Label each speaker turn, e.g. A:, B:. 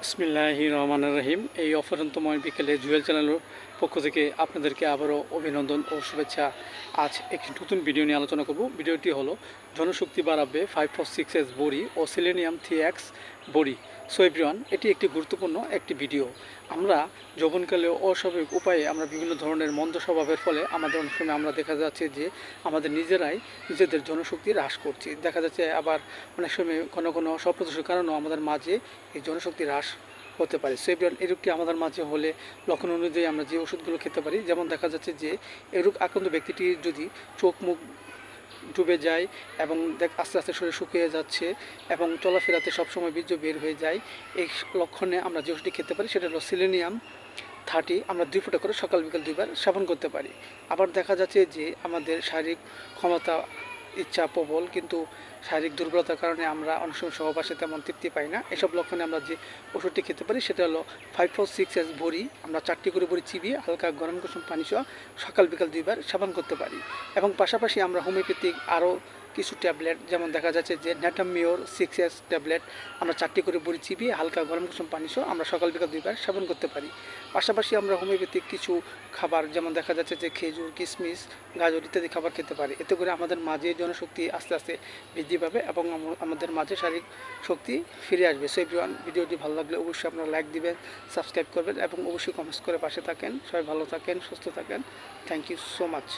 A: বিসমিল্লাহি রহমান রহিম এই অফরন্তময় বিকেলে জুয়েল চ্যানেলের পক্ষ থেকে আপনাদেরকে আবারও অভিনন্দন ও শুভেচ্ছা। আজ একটি নতুন ভিডিও নিয়ে আলোচনা করব। ভিডিওটি হলো, জনশক্তি বাড়াবে ফাইভ ফোর সিক্স এস বড়ি ও সিলেনিয়াম থ্রি এক্স বড়ি। সো এভরিওয়ান এটি একটি গুরুত্বপূর্ণ একটি ভিডিও আমরা যৌবনকালে অস্বাভাবিক উপায়ে আমরা বিভিন্ন ধরনের মন্দ স্বভাবের ফলে আমাদের অনেক সময় আমরা দেখা যাচ্ছে যে আমাদের নিজেরাই নিজেদের জনশক্তি হ্রাস করছি। দেখা যাচ্ছে আবার অনেক সময় কোনো কোনো স্বপ্রদোষের কারণেও আমাদের মাঝে এই জনশক্তি হ্রাস হতে পারে। সো এভরিওয়ান এরূপটি আমাদের মাঝে হলে লক্ষণ অনুযায়ী আমরা যে ওষুধগুলো খেতে পারি? যেমন দেখা যাচ্ছে যে এরূপ আক্রান্ত ব্যক্তিটি যদি চোখ মুখ ডুবে যায় এবং দেখ, আস্তে আস্তে শরীর শুকিয়ে যাচ্ছে এবং চলাফেরাতে সবসময় বীর্য বের হয়ে যায়। এই লক্ষণে আমরা যে ওষুধটি খেতে পারি সেটা হলো সিলেনিয়াম থার্টি আমরা দুই ফুটা করে সকাল বিকাল দুইবার সেবন করতে পারি। আবার দেখা যাচ্ছে যে আমাদের শারীরিক ক্ষমতা ইচ্ছা প্রবল, কিন্তু শারীরিক দুর্বলতার কারণে আমরা অনেক সময় সহবাসে তেমন তৃপ্তি পাই না। এসব লক্ষণে আমরা যে ওষুধটি খেতে পারি সেটা হলো ফাইভ ফোর সিক্স এস ভরি আমরা চারটি করে ভরি চিবিয়ে হালকা গরম কুসুম পানি সহ সকাল বিকাল দুইবার সেবন করতে পারি। এবং পাশাপাশি আমরা হোমিওপ্যাথিক আরও কিছু ট্যাবলেট, যেমন দেখা যাচ্ছে যে ন্যাটামিওর সিক্স এস ট্যাবলেট, আমরা চারটি করে বড়ি চিবিয়ে হালকা গরম কুসুম পানি সহ আমরা সকাল বিকাল দুইবার সেবন করতে পারি। পাশাপাশি আমরা হোমিওপ্যাথিক কিছু খাবার, যেমন দেখা যাচ্ছে যে খেজুর কিশমিশ গাজর ইত্যাদি খাবার খেতে পারি। এতে করে আমাদের মাঝে জনশক্তি আস্তে আস্তে বৃদ্ধি পাবে এবং আমাদের মাঝে শারীরিক শক্তি ফিরে আসবে। সো এভরিওয়ান ভিডিওটি ভালো লাগলে অবশ্যই আপনারা লাইক দিবেন সাবস্ক্রাইব করবেন এবং অবশ্যই কমেন্টস করে পাশে থাকেন। সবাই ভালো থাকেন, সুস্থ থাকেন। Thank you so much